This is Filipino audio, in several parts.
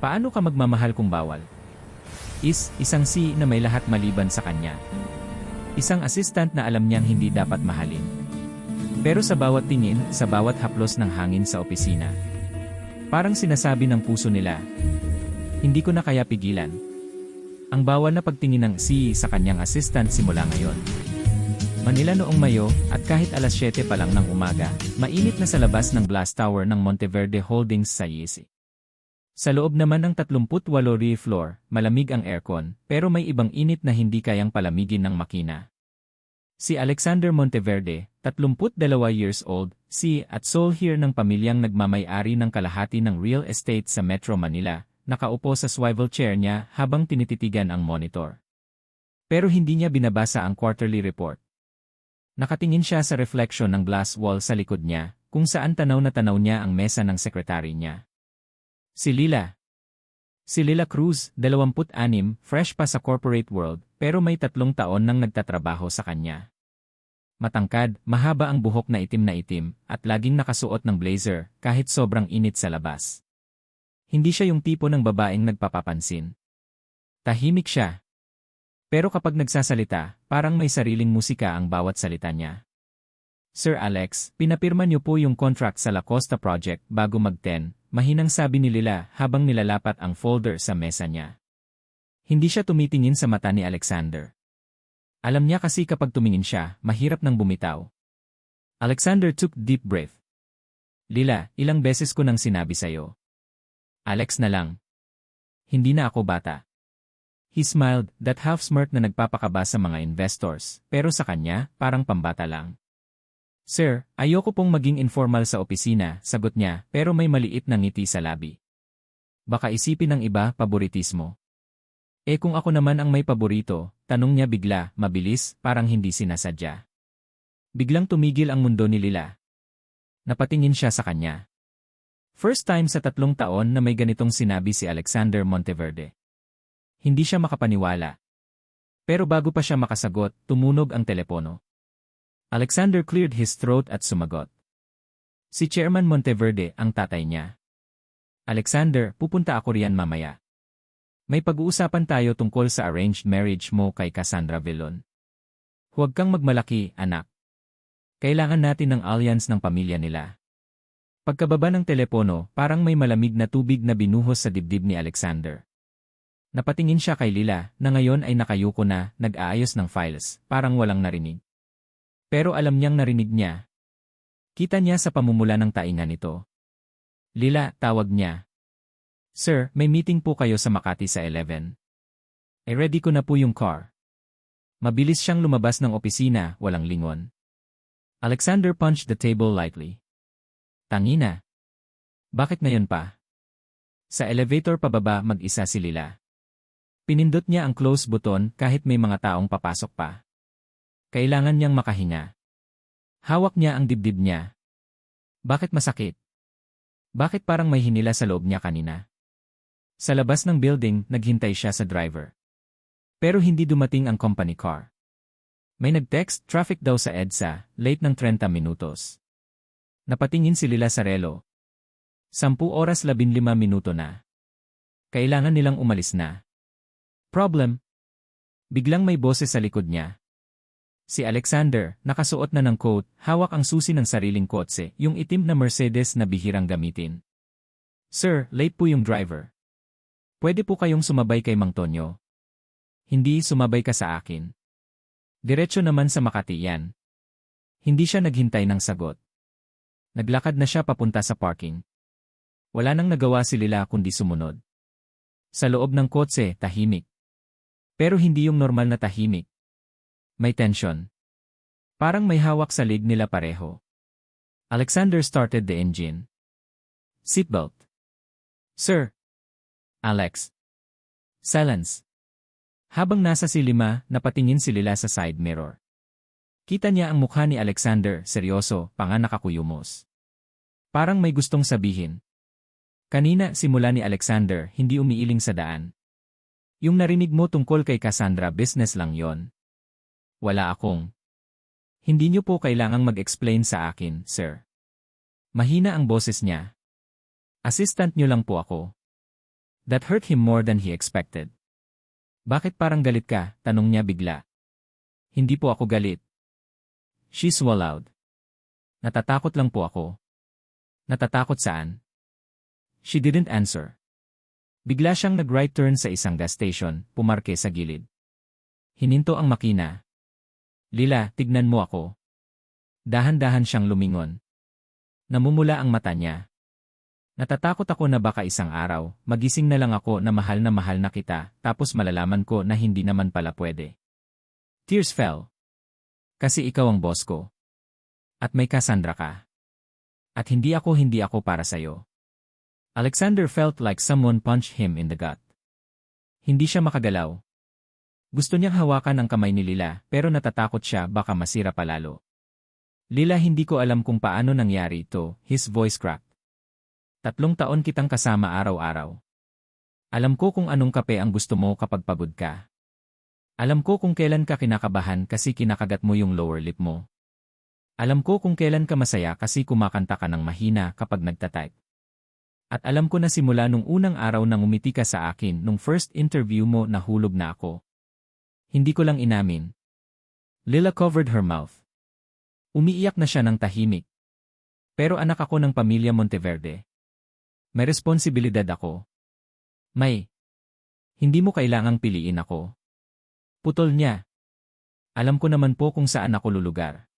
Paano ka magmamahal kung bawal? Is, isang si na may lahat maliban sa kanya. Isang assistant na alam niyang hindi dapat mahalin. Pero sa bawat tingin, sa bawat haplos ng hangin sa opisina, parang sinasabi ng puso nila, hindi ko na kaya pigilan. Ang bawal na pagtingin ng si sa kanyang assistant simula ngayon. Manila noong Mayo, at kahit alas 7 pa lang ng umaga, mainit na sa labas ng glass tower ng Monteverde Holdings sa Yesi. Sa loob naman ng 38 re floor, malamig ang aircon, pero may ibang init na hindi kayang palamigin ng makina. Si Alexander Monteverde, 32 years old, si at sole here ng pamilyang nagmamay-ari ng kalahati ng real estate sa Metro Manila, nakaupo sa swivel chair niya habang tinititigan ang monitor. Pero hindi niya binabasa ang quarterly report. Nakatingin siya sa reflection ng glass wall sa likod niya, kung saan tanaw na tanaw niya ang mesa ng sekretary niya. Si Lila. Si Lila Cruz, 26, fresh pa sa corporate world, pero may tatlong taon nang nagtatrabaho sa kanya. Matangkad, mahaba ang buhok na itim na itim, at laging nakasuot ng blazer, kahit sobrang init sa labas. Hindi siya yung tipo ng babaeng nagpapapansin. Tahimik siya. Pero kapag nagsasalita, parang may sariling musika ang bawat salita niya. Sir Alex, pinapirma niyo po yung contract sa La Costa Project bago mag-10, mahinang sabi ni Lila habang nilalapat ang folder sa mesa niya. Hindi siya tumitingin sa mata ni Alexander. Alam niya kasi kapag tumingin siya, mahirap nang bumitaw. Alexander took deep breath. Lila, ilang beses ko nang sinabi sa'yo. Alex na lang. Hindi na ako bata. He smiled, that half smirk na nagpapakaba sa mga investors, pero sa kanya, parang pambata lang. Sir, ayoko pong maging informal sa opisina, sagot niya, pero may maliit na ngiti sa labi. Baka isipin ng iba, paboritismo. Eh kung ako naman ang may paborito, tanong niya bigla, mabilis, parang hindi sinasadya. Biglang tumigil ang mundo ni Lila. Napatingin siya sa kanya. First time sa tatlong taon na may ganitong sinabi si Alexander Monteverde. Hindi siya makapaniwala. Pero bago pa siya makasagot, tumunog ang telepono. Alexander cleared his throat at sumagot. Si Chairman Monteverde ang tatay niya. Alexander, pupunta ako riyan mamaya. May pag-uusapan tayo tungkol sa arranged marriage mo kay Cassandra Villon. Huwag kang magmalaki, anak. Kailangan natin ng alliance ng pamilya nila. Pagkababa ng telepono, parang may malamig na tubig na binuhos sa dibdib ni Alexander. Napatingin siya kay Lila, na ngayon ay nakayuko na, nag-aayos ng files, parang walang narinig. Pero alam niyang narinig niya. Kita niya sa pamumula ng tainga nito. Lila, tawag niya. Sir, may meeting po kayo sa Makati sa 11. Eh ready ko na po yung car. Mabilis siyang lumabas ng opisina, walang lingon. Alexander punched the table lightly. Tangina. Bakit ngayon pa? Sa elevator pababa mag-isa si Lila. Pinindot niya ang close button kahit may mga taong papasok pa. Kailangan niyang makahinga. Hawak niya ang dibdib niya. Bakit masakit? Bakit parang may hinila sa loob niya kanina? Sa labas ng building, naghintay siya sa driver. Pero hindi dumating ang company car. May nag-text traffic daw sa EDSA, late ng 30 minutos. Napatingin si Lila sa relo. 10 oras 15 minuto na. Kailangan nilang umalis na. Problem? Biglang may boses sa likod niya. Si Alexander, nakasuot na ng coat, hawak ang susi ng sariling kotse, yung itim na Mercedes na bihirang gamitin. Sir, late po yung driver. Pwede po kayong sumabay kay Mang Tonyo. Hindi sumabay ka sa akin. Diretso naman sa Makati yan. Hindi siya naghintay ng sagot. Naglakad na siya papunta sa parking. Wala nang nagawa si Lila kundi sumunod. Sa loob ng kotse, tahimik. Pero hindi yung normal na tahimik. May tension. Parang may hawak sa lig nila pareho. Alexander started the engine. Seatbelt. Sir. Alex. Silence. Habang nasa si Lima, napatingin si Lila sa side mirror. Kita niya ang mukha ni Alexander, seryoso, panga nakakuyumos. Parang may gustong sabihin. Kanina, simula ni Alexander, hindi umiiling sa daan. Yung narinig mo tungkol kay Cassandra business lang yon. Wala akong. Hindi niyo po kailangang mag-explain sa akin, sir. Mahina ang boses niya. Assistant niyo lang po ako. That hurt him more than he expected. Bakit parang galit ka? Tanong niya bigla. Hindi po ako galit. She swallowed. Natatakot lang po ako. Natatakot saan? She didn't answer. Bigla siyang nag-right turn sa isang gas station, pumarke sa gilid. Hininto ang makina. Lila, tignan mo ako. Dahan-dahan siyang lumingon. Namumula ang mata niya. Natatakot ako na baka isang araw, magising na lang ako na mahal na mahal na kita, tapos malalaman ko na hindi naman pala pwede. Tears fell. Kasi ikaw ang boss ko. At may Cassandra ka. At hindi ako hindi ako para sa'yo. Alexander felt like someone punched him in the gut. Hindi siya makagalaw. Gusto niyang hawakan ang kamay ni Lila pero natatakot siya baka masira palalo. Lila hindi ko alam kung paano nangyari ito, his voice cracked. Tatlong taon kitang kasama araw-araw. Alam ko kung anong kape ang gusto mo kapag pagod ka. Alam ko kung kailan ka kinakabahan kasi kinakagat mo yung lower lip mo. Alam ko kung kailan ka masaya kasi kumakanta ka ng mahina kapag nagtatype. At alam ko na simula nung unang araw nang umiti ka sa akin nung first interview mo nahulog na ako. Hindi ko lang inamin. Lila covered her mouth. Umiiyak na siya ng tahimik. Pero anak ako ng pamilya Monteverde. May responsibilidad ako. May. Hindi mo kailangang piliin ako. Putol niya. Alam ko naman po kung saan ako lulugar.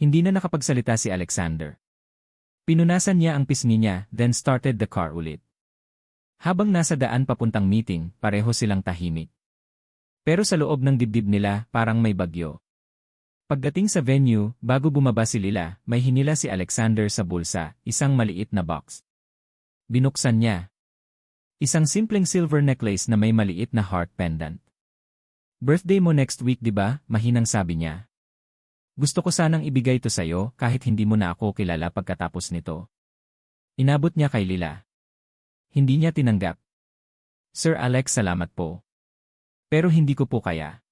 Hindi na nakapagsalita si Alexander. Pinunasan niya ang pisngi niya, then started the car ulit. Habang nasa daan papuntang meeting, pareho silang tahimik. Pero sa loob ng dibdib nila, parang may bagyo. Pagdating sa venue, bago bumaba si Lila, may hinila si Alexander sa bulsa, isang maliit na box. Binuksan niya. Isang simpleng silver necklace na may maliit na heart pendant. Birthday mo next week di ba? Mahinang sabi niya. Gusto ko sanang ibigay ito sa'yo kahit hindi mo na ako kilala pagkatapos nito. Inabot niya kay Lila. Hindi niya tinanggap. Sir Alex salamat po. Pero hindi ko po kaya.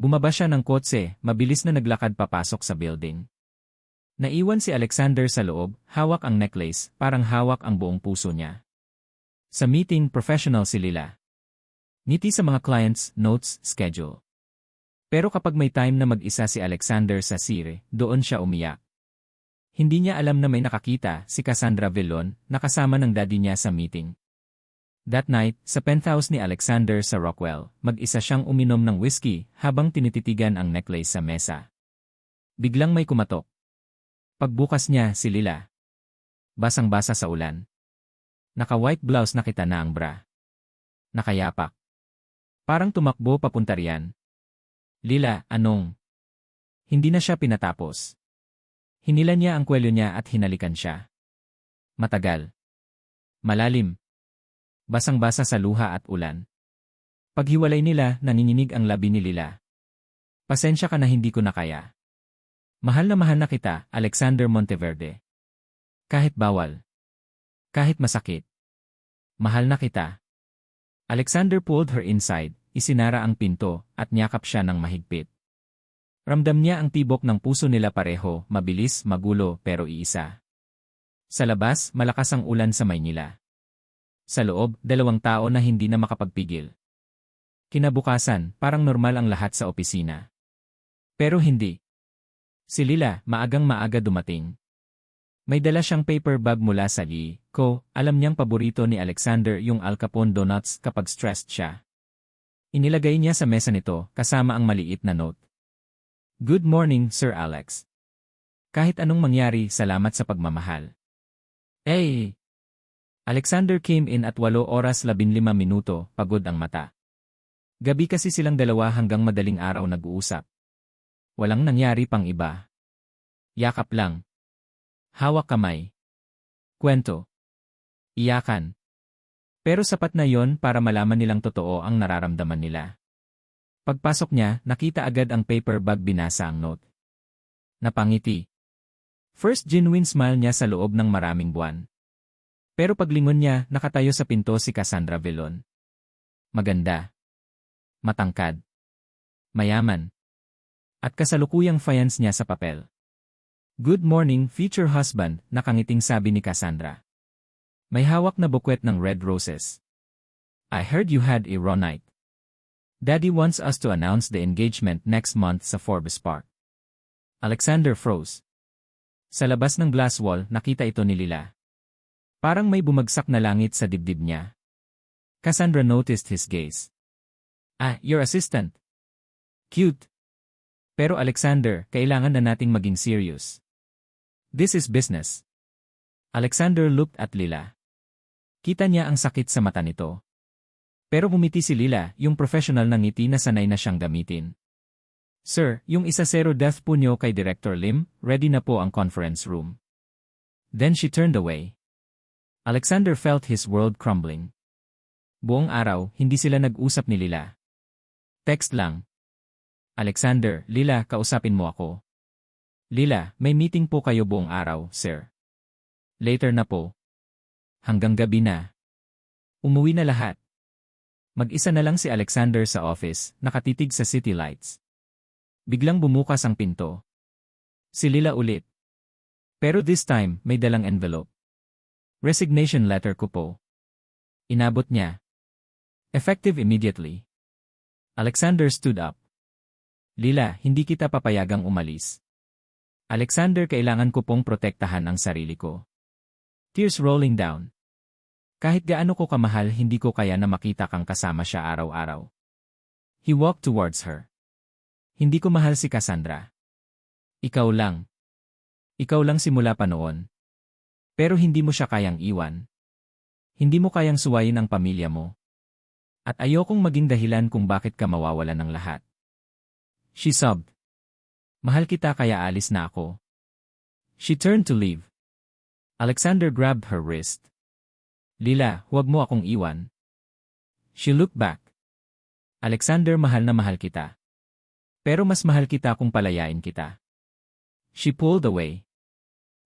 Bumaba siya ng kotse, mabilis na naglakad papasok sa building. Naiwan si Alexander sa loob, hawak ang necklace, parang hawak ang buong puso niya. Sa meeting, professional si Lila. Ngiti sa mga clients, notes, schedule. Pero kapag may time na mag-isa si Alexander sa sire, doon siya umiyak. Hindi niya alam na may nakakita si Cassandra Villon na kasama ng daddy niya sa meeting. That night, sa penthouse ni Alexander sa Rockwell, mag-isa siyang uminom ng whiskey habang tinititigan ang necklace sa mesa. Biglang may kumatok. Pagbukas niya, si Lila. Basang-basa sa ulan. Naka-white blouse na kita na ang bra. Nakayapak. Parang tumakbo papunta riyan. Lila, anong? Hindi na siya pinatapos. Hinila niya ang kwelyo niya at hinalikan siya. Matagal. Malalim. Basang-basa sa luha at ulan. Paghiwalay nila, nanginginig ang labi ni Lila. Pasensya ka na hindi ko na kaya. Mahal na mahal na kita, Alexander Monteverde. Kahit bawal. Kahit masakit. Mahal na kita. Alexander pulled her inside, isinara ang pinto, at niyakap siya ng mahigpit. Ramdam niya ang tibok ng puso nila pareho, mabilis, magulo, pero iisa. Sa labas, malakas ang ulan sa Maynila. Sa loob, dalawang tao na hindi na makapagpigil. Kinabukasan, parang normal ang lahat sa opisina. Pero hindi. Si Lila, maagang maaga dumating. May dala siyang paper bag mula sa Lee, ko, alam niyang paborito ni Alexander yung Al Capone donuts kapag stressed siya. Inilagay niya sa mesa nito, kasama ang maliit na note. Good morning, Sir Alex. Kahit anong mangyari, salamat sa pagmamahal. Hey! Alexander came in at 8 oras 15 minuto, pagod ang mata. Gabi kasi silang dalawa hanggang madaling araw nag-uusap. Walang nangyari pang iba. Yakap lang. Hawak kamay. Kwento. Iyakan. Pero sapat na yon para malaman nilang totoo ang nararamdaman nila. Pagpasok niya, nakita agad ang paper bag binasa ang note. Napangiti. First genuine smile niya sa loob ng maraming buwan. Pero paglingon niya, nakatayo sa pinto si Cassandra Villon. Maganda. Matangkad. Mayaman at kasalukuyang fayance niya sa papel. Good morning, future husband, nakangiting sabi ni Cassandra. May hawak na bukwet ng red roses. I heard you had a raw night. Daddy wants us to announce the engagement next month sa Forbes Park. Alexander froze. Sa labas ng glass wall, nakita ito ni Lila. Parang may bumagsak na langit sa dibdib niya. Cassandra noticed his gaze. Ah, your assistant. Cute. Pero Alexander, kailangan na nating maging serious. This is business. Alexander looked at Lila. Kita niya ang sakit sa mata nito. Pero bumiti si Lila, yung professional na ngiti na sanay na siyang gamitin. Sir, yung isa zero death po niyo kay Director Lim, ready na po ang conference room. Then she turned away. Alexander felt his world crumbling. Buong araw, hindi sila nag-usap ni Lila. Text lang. Alexander, Lila, kausapin mo ako. Lila, may meeting po kayo buong araw, sir. Later na po. Hanggang gabi na. Umuwi na lahat. Mag-isa na lang si Alexander sa office, nakatitig sa city lights. Biglang bumukas ang pinto. Si Lila ulit. Pero this time, may dalang envelope. Resignation letter ko po. Inabot niya. Effective immediately. Alexander stood up. Lila, hindi kita papayagang umalis. Alexander, kailangan ko pong protektahan ang sarili ko. Tears rolling down. Kahit gaano ko kamahal, hindi ko kaya na makita kang kasama siya araw-araw. He walked towards her. Hindi ko mahal si Cassandra. Ikaw lang. Ikaw lang simula pa noon. Pero hindi mo siya kayang iwan. Hindi mo kayang suwayin ang pamilya mo. At ayokong maging dahilan kung bakit ka mawawala ng lahat. She sobbed. Mahal kita kaya alis na ako. She turned to leave. Alexander grabbed her wrist. Lila, huwag mo akong iwan. She looked back. Alexander, mahal na mahal kita. Pero mas mahal kita kung palayain kita. She pulled away.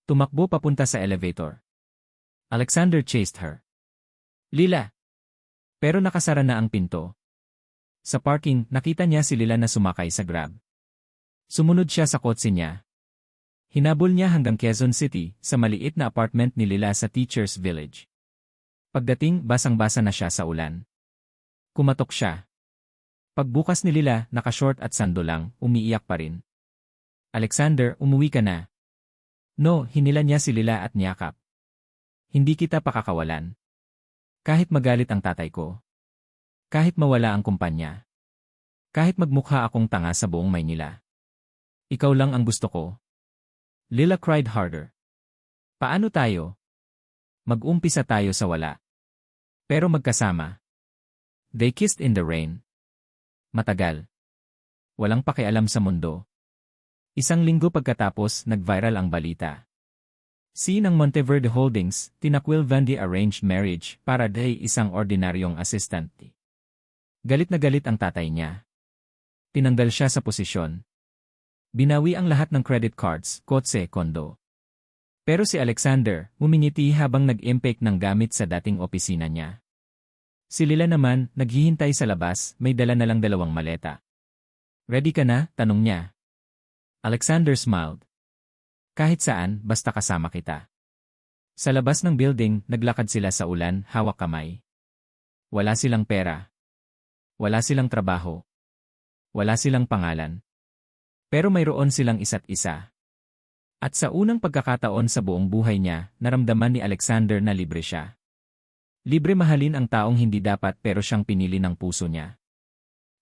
Tumakbo papunta sa elevator. Alexander chased her. Lila, pero nakasara na ang pinto. Sa parking, nakita niya si Lila na sumakay sa Grab. Sumunod siya sa kotse niya. Hinabol niya hanggang Quezon City, sa maliit na apartment ni Lila sa Teacher's Village. Pagdating, basang-basa na siya sa ulan. Kumatok siya. Pagbukas ni Lila, nakashort at sando lang, umiiyak pa rin. Alexander, umuwi ka na. No, hinila niya si Lila at niyakap. Hindi kita pakakawalan. Kahit magalit ang tatay ko. Kahit mawala ang kumpanya. Kahit magmukha akong tanga sa buong Maynila. Ikaw lang ang gusto ko. Lila cried harder. Paano tayo? Mag-umpisa tayo sa wala. Pero magkasama. They kissed in the rain. Matagal. Walang pakialam sa mundo. Isang linggo pagkatapos, nag-viral ang balita. Si ng Monteverde Holdings, tinakwil Vandy arranged marriage para day isang ordinaryong assistant. Galit na galit ang tatay niya. Tinanggal siya sa posisyon. Binawi ang lahat ng credit cards, kotse, kondo. Pero si Alexander, umingiti habang nag-impake ng gamit sa dating opisina niya. Si Lila naman, naghihintay sa labas, may dala na lang dalawang maleta. Ready ka na? Tanong niya. Alexander smiled. Kahit saan, basta kasama kita. Sa labas ng building, naglakad sila sa ulan, hawak kamay. Wala silang pera. Wala silang trabaho. Wala silang pangalan. Pero mayroon silang isa't isa. At sa unang pagkakataon sa buong buhay niya, naramdaman ni Alexander na libre siya. Libre mahalin ang taong hindi dapat pero siyang pinili ng puso niya.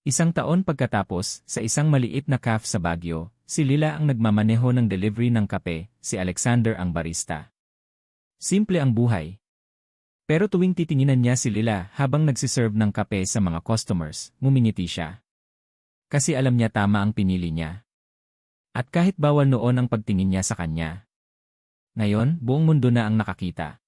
Isang taon pagkatapos, sa isang maliit na cafe sa Baguio, Si Lila ang nagmamaneho ng delivery ng kape, si Alexander ang barista. Simple ang buhay. Pero tuwing titinginan niya si Lila habang nagsiserve ng kape sa mga customers, ngumingiti siya. Kasi alam niya tama ang pinili niya. At kahit bawal noon ang pagtingin niya sa kanya. Ngayon, buong mundo na ang nakakita.